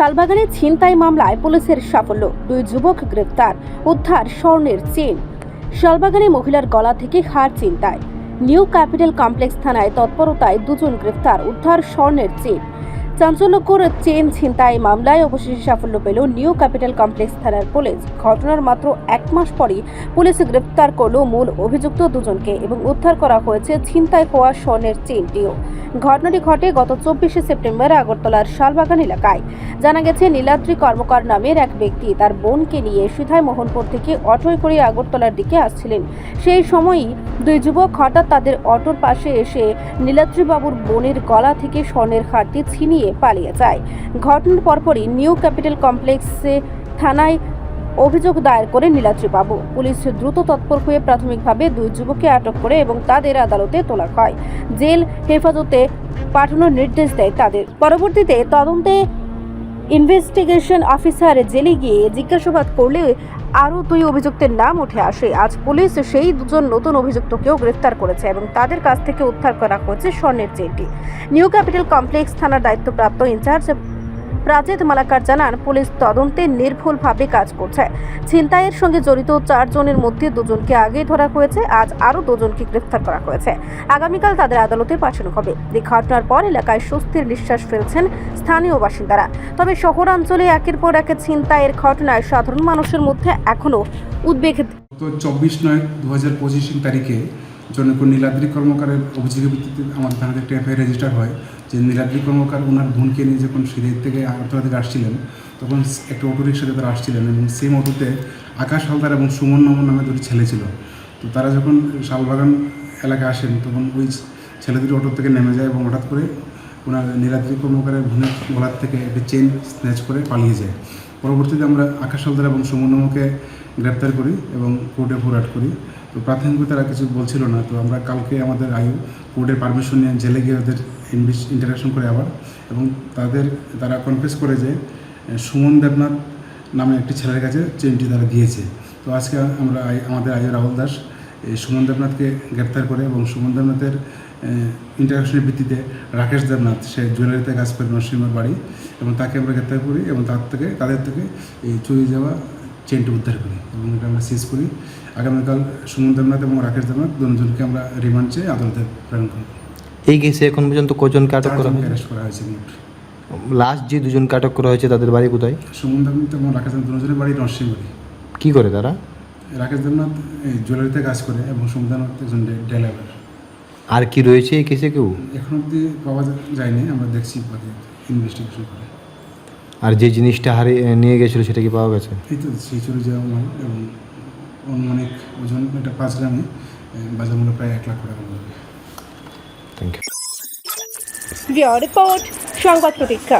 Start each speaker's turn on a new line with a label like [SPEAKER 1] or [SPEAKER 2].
[SPEAKER 1] শালবাগানে ছিনতাই মামলায় পুলিশের সাফল্য। দুই যুবক গ্রেপ্তার। উদ্ধার স্বর্ণের চেন। শালবাগানে মহিলার গলা থেকে হার চিন্তায় নিউ ক্যাপিটাল কমপ্লেক্স থানায় তৎপরতায় দুজন গ্রেফতার উদ্ধার স্বর্ণের চেন। চাঞ্চল্যকর চেন ছিনতাই মামলায় অবশেষে সাফল্য পেল নিউ ক্যাপিটাল কমপ্লেক্স থানার পুলিশ। ঘটনার মাত্র এক মাস পরই পুলিশ গ্রেফতার করল মূল অভিযুক্ত দুজনকে এবং উদ্ধার করা হয়েছে ছিনতাই হওয়া স্বর্ণের চেনটিও। ঘটনাটি ঘটে গত চব্বিশে সেপ্টেম্বর আগরতলার শালবাগান এলাকায়। জানা গেছে, নীলাদ্রি কর্মকার নামের এক ব্যক্তি তার বোনকে নিয়ে সিধাই মোহনপুর থেকে অটোয় করে আগরতলার দিকে আসছিলেন। সেই সময়ই দুই যুবক হঠাৎ তাদের অটোর পাশে এসে নীলাদ্রিবাবুর বোনের গলা থেকে স্বর্ণের হারটি ছিনিয়ে পালিয়ে যায়। ঘটনার পরপরই নিউ ক্যাপিটাল কমপ্লেক্সে থানায় অভিযোগ দায়ের করে নীলাদ্রিবাবু। পুলিশ দ্রুত তৎপর হয়ে প্রাথমিকভাবে দুই যুবককে আটক করে এবং তাদের আদালতে তোলা হয়। জেল হেফাজতে পাঠানোর নির্দেশ দেয় তাদের। পরবর্তীতে তদন্তে ইনভেস্টিগেশন অফিসার জেলে গিয়ে জিজ্ঞাসাবাদ করলে আরও দুই অভিযুক্তের নাম উঠে আসে। আজ পুলিশ সেই দুজন নতুন অভিযুক্তকেও গ্রেফতার করেছে এবং তাদের কাছ থেকে উদ্ধার করা হয়েছে স্বর্ণের চেনটি। নিউ ক্যাপিটাল কমপ্লেক্স থানার দায়িত্বপ্রাপ্ত ইনচার্জ প্রাজেদ মালাকার জানান, পুলিশ তদন্তে নির্ভুলভাবে কাজ করছে। ছিনতাইয়ের সঙ্গে জড়িত চারজনের মধ্যে দুজনকে আগেই ধরা হয়েছে, আজ আরও দুজনকে গ্রেফতার করা হয়েছে। আগামীকাল তাদের আদালতে পাঠানো হবে। এই ঘটনার পর এলাকায় স্বস্তির নিঃশ্বাস ফেলছেন স্থানীয় বাসিন্দারা। তবে শহরাঞ্চলে একের পর এক ছিনতাইয়ের ঘটনায় সাধারণ মানুষের মধ্যে এখনও উদ্বেগ।
[SPEAKER 2] চব্বিশ নয়, দু হাজার পঁচিশ তারিখে জনক নীলাদ্রি কর্মকারের অভিযোগের ভিত্তিতে আমাদের থানাতে একটা এফআইআর রেজিস্টার হয় যে নীলাদ্রি কর্মকার ওনার বোনকে নিয়ে যখন সিলেট থেকে আগরতলা থেকে আসছিলেন, তখন একটা অটো রিক্সাতে তারা আসছিলেন এবং সেম অটোতে আকাশ হালদার এবং সুমন নমন নামে দুটি ছেলে ছিল। তো তারা যখন শালবাগান এলাকায় আসেন, তখন ওই ছেলে দুটি অটো থেকে নেমে যায় এবং হঠাৎ করে ওনার নীলাদ্রি কর্মকারের বোনের গলার থেকে একটা চেন স্ন্যাচ করে পালিয়ে যায়। পরবর্তীতে আমরা আকাশ হালদার এবং সুমন নমকে গ্রেপ্তার করি এবং কোর্টে ফোরওয়ার্ড করি। তো প্রাথমিকভাবে তারা কিছু বলছিল না, তো আমরা কালকে আমাদের আয়ু কোর্টের পারমিশন নিয়ে জেলে গিয়ে ওদের ইন্টারাকশন করে আবার এবং তাদের, তারা কনফেস করে যে সুমন দেবনাথ নামে একটি ছেলের কাছে চেনটি তারা দিয়েছে। তো আজকে আমরা আমাদের আয়ু রাহুল দাস, এই সুমন দেবনাথকে গ্রেপ্তার করে এবং সুমন দেবনাথের ইন্টারাকশনের ভিত্তিতে রাকেশ দেবনাথ, সে জুয়েলারিতে কাজ করে নরসিংহের বাড়ি এবং তাকে আমরা গ্রেপ্তার করি এবং তার থেকে, তাদের থেকে এই চুরি যাওয়া চেনটি উদ্ধার করি এবং এটা আমরা সিজ করি। আগামীকাল সুমন দেবনাথ এবং রাকেশ দেবনাথ দুজনকে আমরা রিমান্ড চেয়ে আদালতে প্রেরণ করি
[SPEAKER 3] এই কেসে এখন পর্যন্ত কজনকে আটক করা হয়েছে?
[SPEAKER 2] করা হয়েছে
[SPEAKER 3] লাস্ট যে দুজনকে আটক করা হয়েছে তাদের বাড়ি কোথায়?
[SPEAKER 2] সুমন দেবনাথ এবং রাকেশ দেবনাথ দুজনের বাড়ি নরসিংহবাড়ি
[SPEAKER 3] কি করে তারা?
[SPEAKER 2] রাকেশ দেবনাথ এই জুয়েলারিতে কাজ করে এবং সুমন দেবনাথ একজন ড্রাইভার
[SPEAKER 3] আর কি রয়েছে এই কেসে কেউ?
[SPEAKER 2] এখন অবধি পাওয়া যায়নি আমরা দেখছি ইনভেস্টিগেশন করে।
[SPEAKER 3] আর যে জিনিসটা হারিয়ে নিয়ে গেছিল সেটা কি পাওয়া গেছে?
[SPEAKER 2] এই তো সেই চুরি যাওয়া মাল এবং অনুমানিক ওজন এটা পাঁচ গ্রামে বাজার মূল্য প্রায় এক লাখ টাকা
[SPEAKER 3] থ্যাংক ইউ
[SPEAKER 1] রিপোর্ট সংবাদ প্রতীক্ষা।